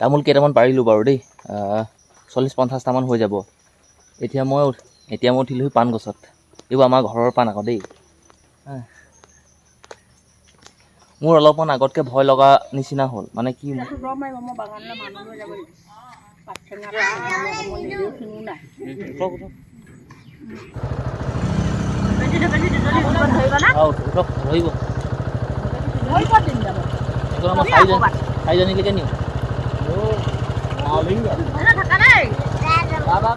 তামোল কেইটামান পাৰিলোঁ বাৰু দেই। চল্লিছ পঞ্চাছটামান হৈ যাব। এতিয়া মই এতিয়া মই উঠিলোহি পাণ গছত। এইবোৰ আমাৰ ঘৰৰ পাণ আকৌ দেই। মোৰ অলপমান আগতকৈ ভয় লগা নিচিনা হ'ল। মানে কি ৰ মাৰিব মই বাগানলৈ মানুহ লৈ যাব লাগিব পাত টেঙা মই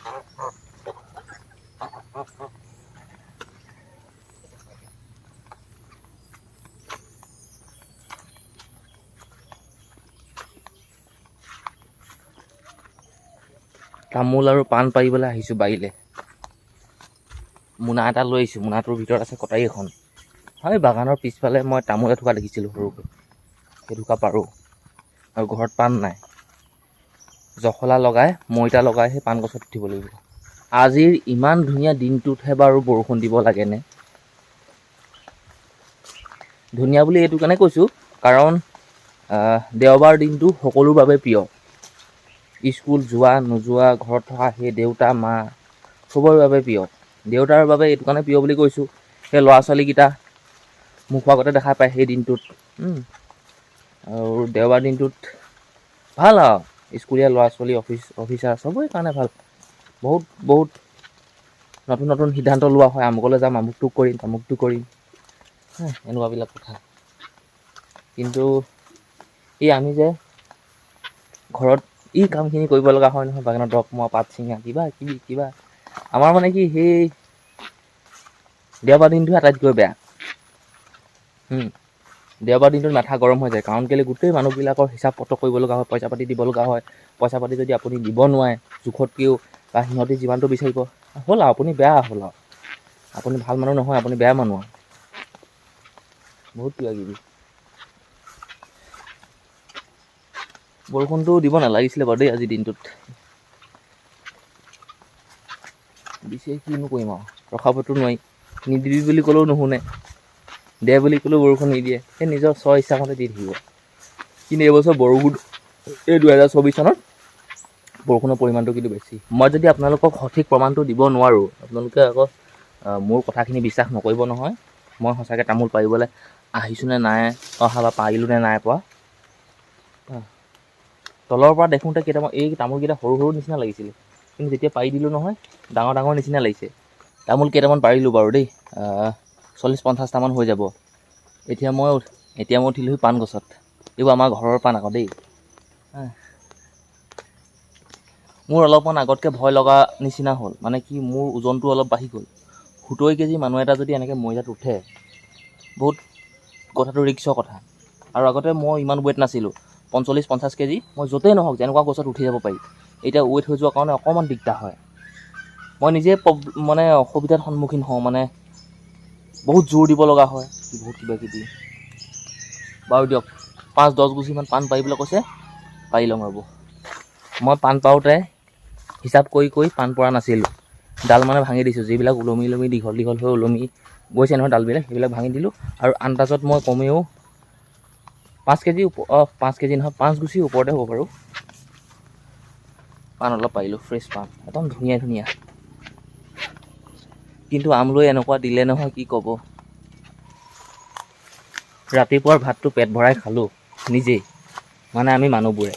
নিজেও চিঙো নাই বেছিটো বেছিটো যদি ওচৰত ধৰিবা না আৰু উঠক ধৰিব ধৰিব দিম যাব এইটো আমাৰ চাৰিজন চাৰিজনীলৈকে নিওঁ এনে থাকা দেই তামোল আৰু পাণ পাৰিবলৈ আহিছোঁ বাৰীলৈ। মোনা এটা লৈ আহিছোঁ মোনাটোৰ ভিতৰত আছে কটাৰী এখন। হয় বাগানৰ পিছফালে মই তামোল এথোকা দেখিছিলোঁ সৰুকৈ। সেইথোকা পাৰোঁ। আৰু ঘৰত পাণ নাই। জখলা লগাই মৈতা লগাই সেই পাণ গছত উঠিব লাগিব। আজিৰ ইমান ধুনীয়া দিনটোতহে বাৰু বৰষুণ দিব লাগেনে? ধুনীয়া বুলি এইটো কাৰণে কৈছোঁ? কাৰণ দেওবাৰ দিনটো সকলোৰ বাবে প্ৰিয়। স্কুল যোৱা নোযোৱা ঘৰত থকা সেই দেউতা মা চবৰে বাবে প্ৰিয়। দেউতাৰ বাবে এইটো কাৰণে প্ৰিয় বুলি কৈছোঁ। সেই ল'ৰা ছোৱালীকেইটা মুখৰ আগতে দেখা পায় সেই দিনটোত। আৰু দেওবাৰ দিনটোত ভাল আৰু। স্কুলীয়া ল'ৰা ছোৱালী অফিচ অফিচাৰ চবৰে কাৰণে ভাল। বহুত বহুত নতুন নতুন সিদ্ধান্ত লোৱা হয়। আমুকলৈ যাম আমুকটো কৰিম তামুকটো কৰিম। এনেকুৱাবিলাক কথা। কিন্তু এই আমি যে ঘৰত এই কামখিনি কৰিব লগা হয় নহয় বাগানত দৰৱ মৰা পাত ছিঙা কিবা কিবি কিবা। আমাৰ মানে কি সেই দেওবাৰ দিনটোহে আটাইতকৈ বেয়া। দেওবাৰ দিনটোত মাথা গৰম হৈ যায়। কাৰণ কেলৈ গোটেই মানুহবিলাকৰ হিচাপ পত্ৰ কৰিব লগা হয় পইচা পাতি দিব লগা হয়। পইচা পাতি যদি আপুনি দিব নোৱাৰে জোখতকৈও বা সিহঁতে যিমানটো বিচাৰিব হ'ল আৰু আপুনি বেয়া হ'ল আৰু। আপুনি ভাল মানুহ নহয় আপুনি বেয়া মানুহ আৰু। বহুত কিবা কিবি। বৰষুণটো দিব নালাগিছিলে বাৰু দেই আজিৰ দিনটোত। দিছে কিনো কৰিম আৰু ৰখাবতো নোৱাৰি। নিদিবি বুলি ক'লেও নুশুনে। দে বুলি ক'লেও বৰষুণ নিদিয়ে। সেই নিজৰ স্ব ইচ্ছামতে দি থাকিব। কিন্তু এইবছৰ বৰষুণ এই দুহেজাৰ চৌবিছ চনত বৰষুণৰ পৰিমাণটো কিন্তু বেছি। মই যদি আপোনালোকক সঠিক প্ৰমাণটো দিব নোৱাৰোঁ আপোনালোকে আকৌ মোৰ কথাখিনি বিশ্বাস নকৰিব নহয়। মই সঁচাকৈ তামোল পাৰিবলৈ আহিছোঁ নে নাই অহা বা পাৰিলোঁ নে নাই পোৱা। তলৰ পৰা দেখোঁতে কেইটামান এই তামোলকেইটা সৰু সৰু নিচিনা লাগিছিলে। কিন্তু যেতিয়া পাৰি দিলোঁ নহয় ডাঙৰ ডাঙৰ নিচিনা লাগিছে। তামোল কেইটামান পাৰিলোঁ বাৰু দেই। চল্লিছ পঞ্চাছটামান হৈ যাব। এতিয়া মই এতিয়া মই উঠিলোহি পাণ গছত। এইবোৰ আমাৰ ঘৰৰ পাণ আকৌ দেই। মোৰ অলপমান আগতকৈ ভয় লগা নিচিনা হ'ল। মানে কি মোৰ ওজনটো অলপ বাঢ়ি গ'ল। সত্তৰ কেজি মানুহ এটা যদি এনেকৈ মৰিজাত উঠে বহুত কথাটো ৰিক্সৰ কথা। আৰু আগতে মই ইমান ৱেইট নাছিলোঁ। পঞ্চল্লিছ পঞ্চাছ কেজি মই য'তেই নহওক যেনেকুৱা গছত উঠি যাব পাৰি এতিয়া ৱেইট হৈ যোৱাৰ কাৰণে অকণমান দিগদাৰ হয়। মই নিজে মানে অসুবিধাৰ সন্মুখীন হওঁ মানে বহুত জোৰ দিব লগা হয় বহুত কিবা কিবি। বাৰু দিয়ক পাঁচ দহ গুচিমান পাণ পাৰিবলৈ কৈছে পাৰি ল'ম ৰ'ব। মই পাণ পাৰোঁতে হিচাপ কৰি কৰি পাণ পৰা নাছিলোঁ। ডাল মানে ভাঙি দিছোঁ যিবিলাক ওলমি ওলমি দীঘল দীঘল হৈ ওলমি গৈছে নহয় ডালবিলাক সেইবিলাক ভাঙি দিলোঁ। আৰু আন্দাজত মই কমেও পাঁচ কেজি অঁ পাঁচ কেজি নহয় পাঁচ গুচি ওপৰতে হ'ব বাৰু। পাণ অলপ পাৰিলোঁ ফ্ৰেছ পাণ একদম ধুনীয়া ধুনীয়া। কিন্তু আমলৈ এনেকুৱা দিলে নহয় কি ক'ব? ৰাতিপুৱাৰ ভাতটো পেট ভৰাই খালোঁ নিজেই মানে আমি মানুহবোৰে।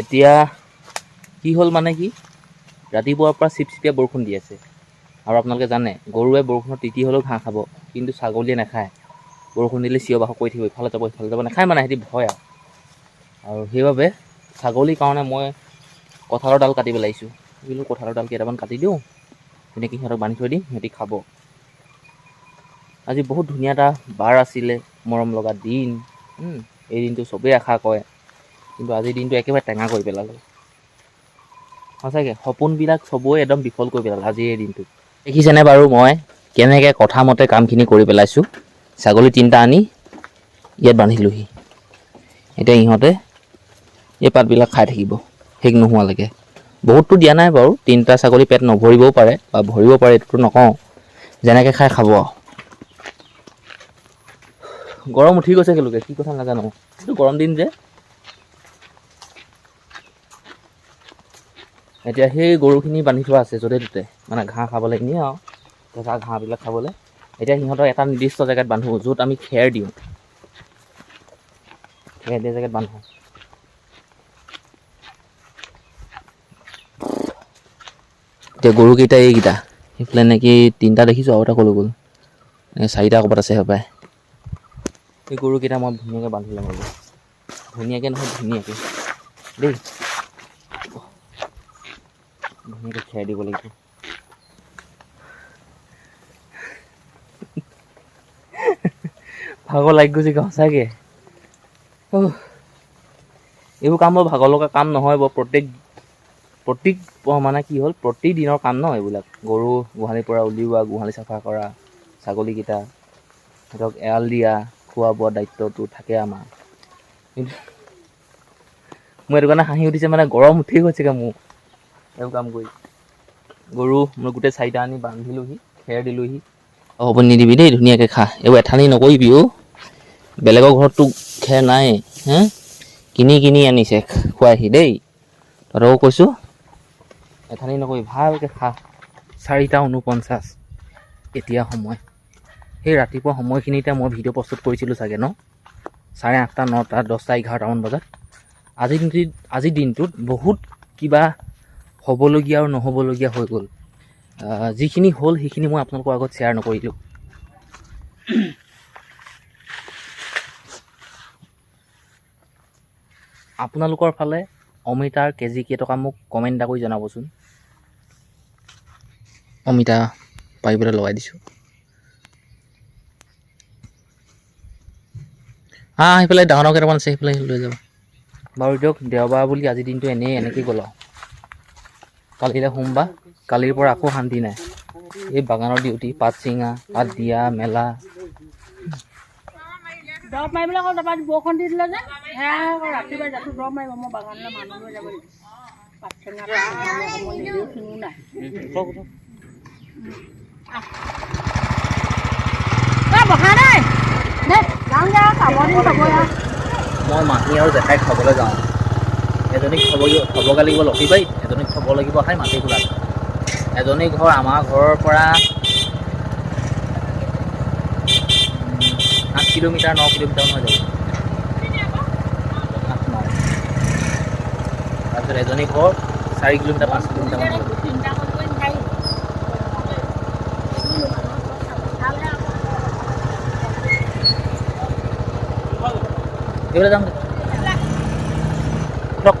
এতিয়া কি হ'ল মানে কি? ৰাতিপুৱাৰ পৰা চিপ চিপিয়া বৰষুণ দি আছে। আৰু আপোনালোকে জানে গৰুৱে বৰষুণত তিতি হ'লেও ঘাঁহ খাব কিন্তু ছাগলীয়ে নাখায়। বৰষুণ দিলে চিঞৰ বাখৰ কৰি থাকিব ইফালে যাব সিফালে যাব নাখায় মানে সিহঁতি ভয় আৰু। আৰু সেইবাবে ছাগলীৰ কাৰণে মই কঁঠালৰ ডাল কাটি পেলাইছোঁ। বোলো কঁঠালৰ ডাল কেইটামান কাটি দিওঁ তেনেকৈ সিহঁতক বান্ধি থৈ দিম সিহঁতি খাব। আজি বহুত ধুনীয়া এটা বাৰ আছিলে মৰম লগা দিন। এই দিনটো চবেই আশা কৰে কিন্তু আজিৰ দিনটো একেবাৰে টেঙা কৰি পেলালে। সঁচাকৈ সপোনবিলাক চবৰে একদম বিফল কৰি পেলালে আজিৰ এই দিনটো দেখিছেনে বাৰু মই কেনেকৈ কথা মতে কামখিনি কৰি পেলাইছোঁ? ছাগলী তিনিটা আনি ইয়াত বান্ধিলোহি। এতিয়া ইহঁতে এই পাতবিলাক খাই থাকিব শেষ নোহোৱালৈকে। বহুতটো দিয়া নাই বাৰু তিনিটা ছাগলী পেট নভৰিবও পাৰে বা ভৰিব পাৰে এইটোতো নকওঁ। যেনেকৈ খাই খাব আৰু। গৰম উঠি গৈছে কেলৈকে কি কথা নাজানো। এইটো গৰম দিন যে। এতিয়া সেই গৰুখিনি বান্ধি থোৱা আছে য'তে ত'তে মানে ঘাঁহ খাবলৈ এনেই আৰু। কেঁচা ঘাঁহবিলাক খাবলৈ। এতিয়া সিহঁতক এটা নিৰ্দিষ্ট জেগাত বান্ধো য'ত আমি খেৰ দিওঁ। খেৰ দিয়া জেগাত বান্ধো। এতিয়া গৰুকেইটা এইকেইটা সেইফালে নেকি তিনিটা দেখিছোঁ আৰু এটা ক'লৈ গ'ল? চাৰিটা ক'ৰবাত আছে হপায় এই গৰুকেইটা মই ধুনীয়াকৈ বান্ধি ল'ম ধুনীয়াকৈ নহয় ধুনীয়াকৈ। দেই। ধুনীয়াকৈ খেৰ দিব লাগিব। ভাগৰ লাগি গৈছে সঁচাকৈ। এইবোৰ কাম বৰ ভাগৰ লগা কাম নহয় বাৰু প্ৰত্যেক প্ৰত্যেক মানে কি হ'ল প্ৰতিদিনৰ কাম ন এইবিলাক। গৰু গোহালিৰ পৰা উলিওৱা গোহালি চাফা কৰা ছাগলীকেইটা সিহঁতক এৰাল দিয়া খোৱা বোৱা দায়িত্বটো থাকে আমাৰ। কিন্তু মোৰ এইটো কাৰণে হাঁহি উঠিছে মানে গৰম উঠি গৈছেগৈ মোৰ। এইবোৰ কাম কৰি। গৰু মই গোটেই চাৰিটা আনি বান্ধিলোহি খেৰ দিলোহি। অঁ হ'ব নিদিবি দেই ধুনীয়াকৈ খা। এইবোৰ এঠানি নকৰিবি অ' বেলেগৰ ঘৰততো খেৰ নাই হে? কিনি কিনি আনিছে খুৱাইহি দেই। তহঁতকো কৈছোঁ এঠানি নকৰিবি ভালকৈ খা। চাৰিটা ঊনপঞ্চাছ এতিয়া সময়। সেই ৰাতিপুৱা সময়খিনিতে মই ভিডিঅ' প্ৰস্তুত কৰিছিলোঁ চাগে ন? চাৰে আঠটা নটা দহটা এঘাৰটামান বজাত। দিনটোত আজিৰ দিনটোত বহুত কিবা হ'বলগীয়া আৰু নহ'বলগীয়া হৈ গ'ল। যিখিনি হ'ল সেইখিনি মই আপোনালোকৰ আগত শ্বেয়াৰ নকৰিলোঁ। আপোনালোকৰ ফালে অমিতাৰ কেজি কেইটকা মোক কমেণ্ট এটা কৰি জনাবচোন। অমিতা পাৰিবলৈ লগাই দিছোঁ। হা সেইফালে ডাঙৰ ডাঙৰ কেইটামান আছে সেইফালে লৈ যাব। বাৰু দিয়ক দেওবাৰ বুলি আজিৰ দিনটো এনেই এনেকৈ গ'ল আৰু। কালিলৈ সোমবাৰ কালিৰ পৰা আকৌ শান্তি নাই। এই বাগানৰ ডিউটি পাত ছিঙা পাত দিয়া মেলা। দৰৱ মাৰিবলৈ আকৌ তাৰপৰা বৰষুণ দি দিলে যে। মই খাব মাহী আৰু জেঠাইক থ'বলৈ যাওঁ। এজনীক থ'ব থ'বগৈ লাগিব লক্ষীবাৰীত এজনীক থ'ব লাগিব খাই মাটি খোলাত এজনী ঘৰ আমাৰ ঘৰৰ পৰা আঠ কিলোমিটাৰ ন কিলোমিটাৰ হৈ যাব আঠ ন তাৰপিছত এজনী ঘৰ চাৰি কিলোমিটাৰ পাঁচ কিলোমিটাৰমান হ'ব চিন্তা কৰিব নাথাকিব এইফালে যাম দে ৰখ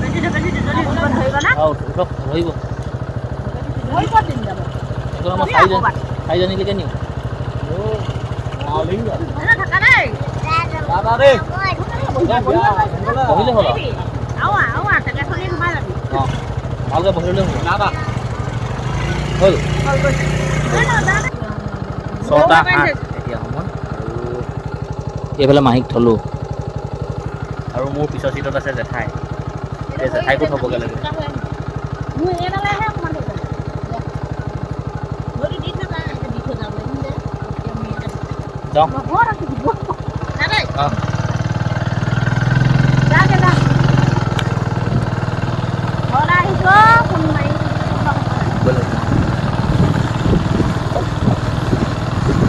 বেছি বেছি দুজনী উঠিব ধৰিব না আৰু ৰখ ধৰিব ধৰিব দিন যাব এইটো আমাৰ চাৰিজনী চাৰিজনীলৈকে নিওঁ এনে থাকা দেই বহিলে হ'ল আৰু আৱা আৱা তাকে চলি সোমাই যাবি অঁ ভালকৈ বহিলে হ'ল হ'ল। ছটা সাত। এতিয়া সময়। আৰু এইফালে মাহীক থলোঁ। আৰু মোৰ পিছৰ চিটত আছে জেঠাই। এতিয়া জেঠাইকো থ'বগৈ লাগে। মোৰ এইডালেহে অকণমান দিব লাগে। ভৰি দি থকা, এনেকে দি থৈ যাব লাগিব যে। এতিয়া মোৰ ইয়াতে যাওঁ।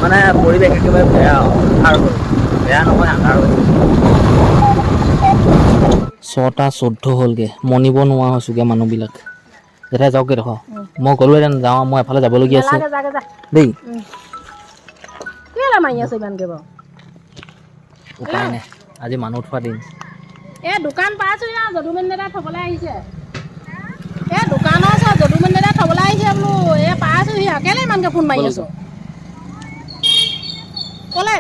মানে পৰিৱেশ একেবাৰে বেয়া হ'ল বেয়া নহয় আন্ধাৰ ছটা চৈধ্য হ'লগৈ। মনিব নোৱাৰা হৈছোগৈ মানুহবিলাক। জেঠাই যাওকগৈ দেখোন মই গ'লোহেঁতেন যাওঁ। মই এফালে যাবলগীয়া আছে। দেই কেলে মাৰি আছো ইমানকে বাৰু উপায় নাই। আজি মানুহ উঠোৱা দিন। এই দোকান পাইছোঁ আৰু যদুমেন দাদা থ'বলৈ আহিছে। এই দোকানৰ ওচৰত যদুমেন দাদা থ'বলৈ আহিছে বোলো। এই পাইছোঁহি আৰু কেলৈ ইমানকৈ ফোন মাৰি আছো? ক'লে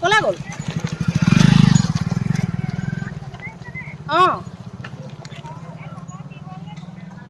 ক'লে গ'ল। অঁ।